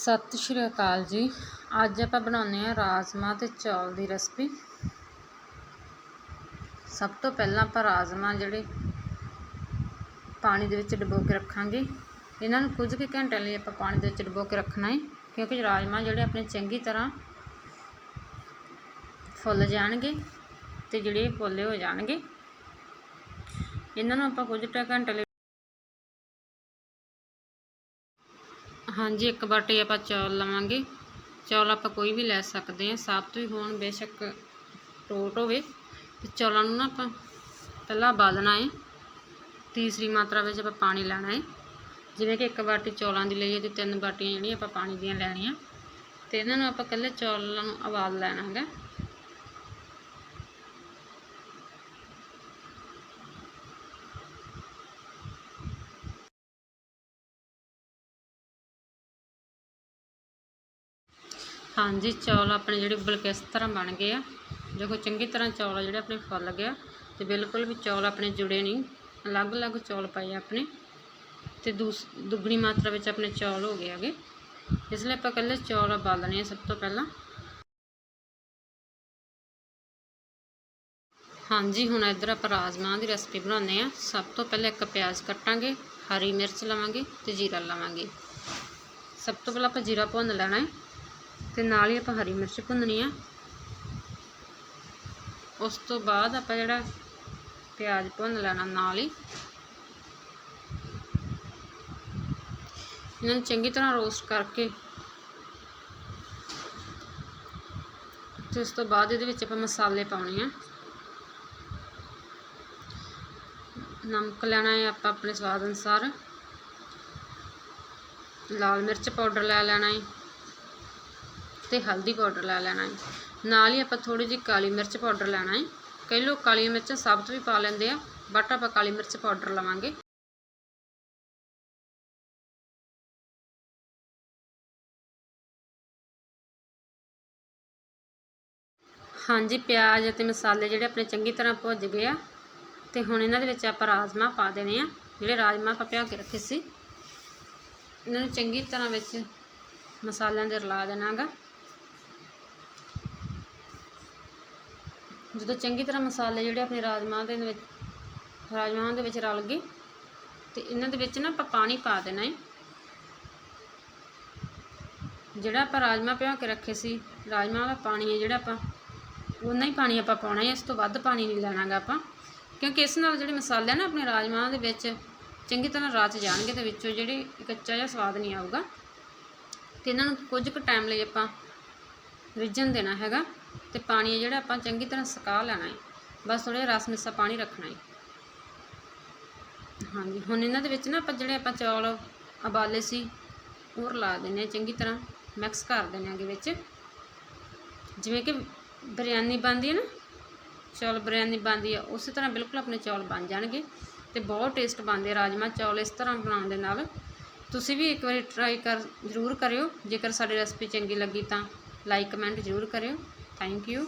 ਸਤਿ ਸ਼੍ਰੀ ਅਕਾਲ ਜੀ। ਅੱਜ ਆਪਾਂ ਬਣਾਉਂਦੇ ਹਾਂ ਰਾਜਮਾ ਤੇ ਚੌਲ ਦੀ ਰੈਸਪੀ। ਸਭ ਤੋਂ ਪਹਿਲਾਂ ਆਪਾਂ ਰਾਜਮਾ ਜਿਹੜੇ ਪਾਣੀ ਦੇ ਵਿੱਚ ਡੁਬੋ ਕੇ ਰੱਖਾਂਗੇ। ਇਹਨਾਂ ਨੂੰ ਕੁਝ ਕੁ ਘੰਟਿਆਂ ਲਈ ਆਪਾਂ ਪਾਣੀ ਦੇ ਵਿੱਚ ਡੁਬੋ ਕੇ ਰੱਖਣਾ ਹੈ, ਕਿਉਂਕਿ ਰਾਜਮਾ ਜਿਹੜੇ ਆਪਣੇ ਚੰਗੀ ਤਰ੍ਹਾਂ ਫੁੱਲ ਜਾਣਗੇ ਤੇ ਜਿਹੜੇ ਪੋਲੇ ਹੋ ਜਾਣਗੇ। ਇਹਨਾਂ ਨੂੰ ਆਪਾਂ ਕੁਝ ਘੰਟੇ ਲਈ ਹਾਂਜੀ, ਇੱਕ ਬਾਟੀ ਆਪਾਂ ਚੌਲ ਲਵਾਂਗੇ। ਚੌਲ ਆਪਾਂ ਕੋਈ ਵੀ ਲੈ ਸਕਦੇ ਹਾਂ ਸਾਬਤ ਵੀ ਹੋਣ ਬੇਸ਼ੱਕ ਟੋਟ ਹੋਵੇ। ਤੇ ਚੌਲਾਂ ਨੂੰ ਨਾ ਆਪਾਂ ਪਹਿਲਾਂ ਉਬਾਲਣਾ ਹੈ ਤੀਸਰੀ ਮਾਤਰਾ ਵਿੱਚ ਆਪਾਂ ਪਾਣੀ ਲੈਣਾ ਹੈ ਜਿਵੇਂ ਕਿ ਇੱਕ ਬਾਟੀ ਚੌਲਾਂ ਦੀ ਲਈਏ ਤੇ ਤਿੰਨ ਬਾਟੀਆਂ ਜਿਹੜੀਆਂ ਆਪਾਂ ਪਾਣੀ ਦੀਆਂ ਲੈਣੀਆਂ। ਤੇ ਇਹਨਾਂ ਨੂੰ ਆਪਾਂ ਇਕੱਲੇ ਚੌਲਾਂ ਨੂੰ ਉਬਾਲ ਲੈਣਾ ਹੈਗਾ। ਹਾਂਜੀ, ਚੌਲ ਆਪਣੇ ਜਿਹੜੇ ਉਬਲ ਇਸ ਤਰ੍ਹਾਂ ਬਣ ਗਏ ਆ। ਦੇਖੋ, ਚੰਗੀ ਤਰ੍ਹਾਂ ਚੌਲ ਆ ਜਿਹੜੇ ਆਪਣੇ ਫੁੱਲ ਗਿਆ ਤੇ ਬਿਲਕੁਲ ਵੀ ਚੌਲ ਆਪਣੇ ਜੁੜੇ ਨਹੀਂ। ਅਲੱਗ-ਅਲੱਗ ਚੌਲ ਪਏ ਆਪਣੇ ਤੇ ਦੂਸ, ਦੁੱਗਣੀ ਮਾਤਰਾ ਵਿੱਚ ਆਪਣੇ ਚੌਲ ਹੋ ਗਏ ਹੈਗੇ। ਇਸ ਲਈ ਆਪਾਂ ਇਕੱਲੇ ਚੌਲ ਉਬਾਲਣੇ ਆ ਸਭ ਤੋਂ ਪਹਿਲਾਂ। ਹਾਂਜੀ, ਹੁਣ ਇੱਧਰ ਆਪਾਂ ਰਾਜਮਾਂਹ ਦੀ ਰੈਸਪੀ ਬਣਾਉਂਦੇ ਆ। ਸਭ ਤੋਂ ਪਹਿਲਾਂ ਇੱਕ ਪਿਆਜ਼ ਕੱਟਾਂਗੇ, ਹਰੀ ਮਿਰਚ ਲਵਾਂਗੇ ਤੇ ਜੀਰਾ ਲਵਾਂਗੇ। ਸਭ ਤੋਂ ਪਹਿਲਾਂ ਆਪਾਂ ਜੀਰਾ ਭੁੰਨ ਲੈਣਾ ਹੈ। ਤੇ ਨਾਲ ਹੀ ਆਪਾਂ ਹਰੀ ਮਿਰਚ ਭੁੰਨਣੀ ਆ। ਉਸ ਤੋਂ ਬਾਅਦ ਆਪਾਂ ਜਿਹੜਾ ਪਿਆਜ਼ ਭੁੰਨ ਲੈਣਾ ਨਾਲ ਹੀ। ਇਹਨਾਂ ਨੂੰ ਚੰਗੀ ਤਰ੍ਹਾਂ ਰੋਸਟ ਕਰਕੇ। ਤੇ ਉਸ ਤੋਂ ਬਾਅਦ ਇਹਦੇ ਵਿੱਚ ਆਪਾਂ ਮਸਾਲੇ ਪਾਉਣੇ ਆ। ਨਮਕ ਲੈਣਾ ਹੈ ਆਪਾਂ ਆਪਣੇ ਸਵਾਦ ਅਨੁਸਾਰ। ਲਾਲ ਮਿਰਚ ਪਾਊਡਰ ਲੈ ਲੈਣਾ ਹੈ। ਤੇ ਹਲਦੀ ਪਾਊਡਰ ਲੈ ਲੈਣਾ ਹੈ। ਨਾਲ ਹੀ ਆਪਾਂ ਥੋੜੀ ਜਿਹੀ ਕਾਲੀ ਮਿਰਚ ਪਾਊਡਰ ਲੈਣਾ ਹੈ। ਕਈ ਲੋਕ ਕਾਲੀ ਮਿਰਚ ਸਾਬਤ ਵੀ ਪਾ ਲੈਂਦੇ ਆ, ਬਟ ਆਪਾਂ ਕਾਲੀ ਮਿਰਚ ਪਾਊਡਰ ਲਵਾਂਗੇ। ਹਾਂਜੀ, ਪਿਆਜ਼ ਅਤੇ ਮਸਾਲੇ ਜਿਹੜੇ ਆਪਣੇ ਚੰਗੀ ਤਰ੍ਹਾਂ ਭੁੱਜ ਗਏ ਆ, ਤੇ ਹੁਣ ਇਹਨਾਂ ਦੇ ਵਿੱਚ ਆਪਾਂ ਰਾਜਮਾ ਪਾ ਦੇਣੇ ਆ। ਜਿਹੜੇ ਰਾਜਮਾ ਆਪਾਂ ਭਿਓ ਕੇ ਰੱਖੇ ਸੀ, ਇਹਨਾਂ ਨੂੰ ਚੰਗੀ ਤਰ੍ਹਾਂ ਵਿੱਚ ਮਸਾਲਿਆਂ ਦੇ ਰਲਾ ਦੇਣਾਗਾ। ਜਦੋਂ ਚੰਗੀ ਤਰ੍ਹਾਂ ਮਸਾਲੇ ਜਿਹੜੇ ਆਪਣੇ ਰਾਜਮਾਂਹ ਦੇ ਵਿੱਚ ਰਾਜਮਾਂਹ ਦੇ ਵਿੱਚ ਰਲ ਗਏ। ਤੇ ਇਹਨਾਂ ਦੇ ਵਿੱਚ ਨਾ ਆਪਾਂ ਪਾਣੀ ਪਾ ਦੇਣਾ ਹੈ ਜਿਹੜਾ ਆਪਾਂ ਰਾਜਮਾਂਹ ਭਿਓ ਕੇ ਰੱਖੇ ਸੀ, ਰਾਜਮਾਂਹ ਦਾ ਪਾਣੀ ਹੈ ਜਿਹੜਾ ਆਪਾਂ ਉਨਾ ਹੀ ਪਾਣੀ ਆਪਾਂ ਪਾਉਣਾ ਹੈ ਇਸ ਤੋਂ ਵੱਧ ਪਾਣੀ ਨਹੀਂ ਲੈਣਾਗਾ ਆਪਾਂ। ਕਿਉਂਕਿ ਇਸ ਨਾਲ ਜਿਹੜੇ ਮਸਾਲੇ ਨਾ ਆਪਣੇ ਰਾਜਮਾਂਹ ਦੇ ਵਿੱਚ ਚੰਗੀ ਤਰ੍ਹਾਂ ਰਚ ਜਾਣਗੇ ਤੇ ਵਿੱਚੋਂ ਜਿਹੜੇ ਕੱਚਾ ਜਿਹਾ ਸਵਾਦ ਨਹੀਂ ਆਊਗਾ। ਤੇ ਇਹਨਾਂ ਨੂੰ ਕੁਝ ਕੁ ਟਾਈਮ ਲਈ ਆਪਾਂ ਰਿੱਝਣ ਦੇਣਾ ਹੈਗਾ। ਤੇ ਪਾਣੀ ਹੈ ਜਿਹੜਾ ਆਪਾਂ ਚੰਗੀ ਤਰ੍ਹਾਂ ਸੁਕਾ ਲੈਣਾ ਹੈ ਬਸ ਥੋੜਾ ਰਸ ਮਿੱਸਾ ਪਾਣੀ ਰੱਖਣਾ ਹੈ ਹਾਂਜੀ, ਹੁਣ ਇਹਨਾਂ ਦੇ ਵਿੱਚ ਨਾ ਆਪਾਂ ਜਿਹੜੇ ਆਪਾਂ ਚੌਲ, ਉਬਾਲੇ ਸੀ ਉਹ ਰਲਾ ਦਿੰਨੇ ਚੰਗੀ ਤਰ੍ਹਾਂ, ਮਿਕਸ ਕਰ ਦਿੰਨੇ ਆਗੇ ਵਿੱਚ। ਜਿਵੇਂ ਕਿ ਬਿਰਿਆਨੀ ਬਣਦੀ ਹੈ ਨਾ, ਚੌਲ ਬਿਰਿਆਨੀ ਬਣਦੀ ਆ, ਉਸੇ ਤਰ੍ਹਾਂ ਬਿਲਕੁਲ ਆਪਣੇ ਚੌਲ ਬਣ ਜਾਣਗੇ ਤੇ ਬਹੁਤ ਟੇਸਟ ਬਣਦੇ ਰਾਜਮਾ ਚੌਲ ਇਸ ਤਰ੍ਹਾਂ ਬਣਾਉਣ ਦੇ ਨਾਲ। ਤੁਸੀਂ ਵੀ ਇੱਕ ਵਾਰੀ ਟਰਾਈ ਕਰ, ਜ਼ਰੂਰ ਕਰਿਓ। ਜੇਕਰ ਸਾਡੀ ਰੈਸਪੀ ਚੰਗੀ ਲੱਗੀ ਤਾਂ ਲਾਈਕ ਕਮੈਂਟ ਜ਼ਰੂਰ ਕਰਿਓ। Thank you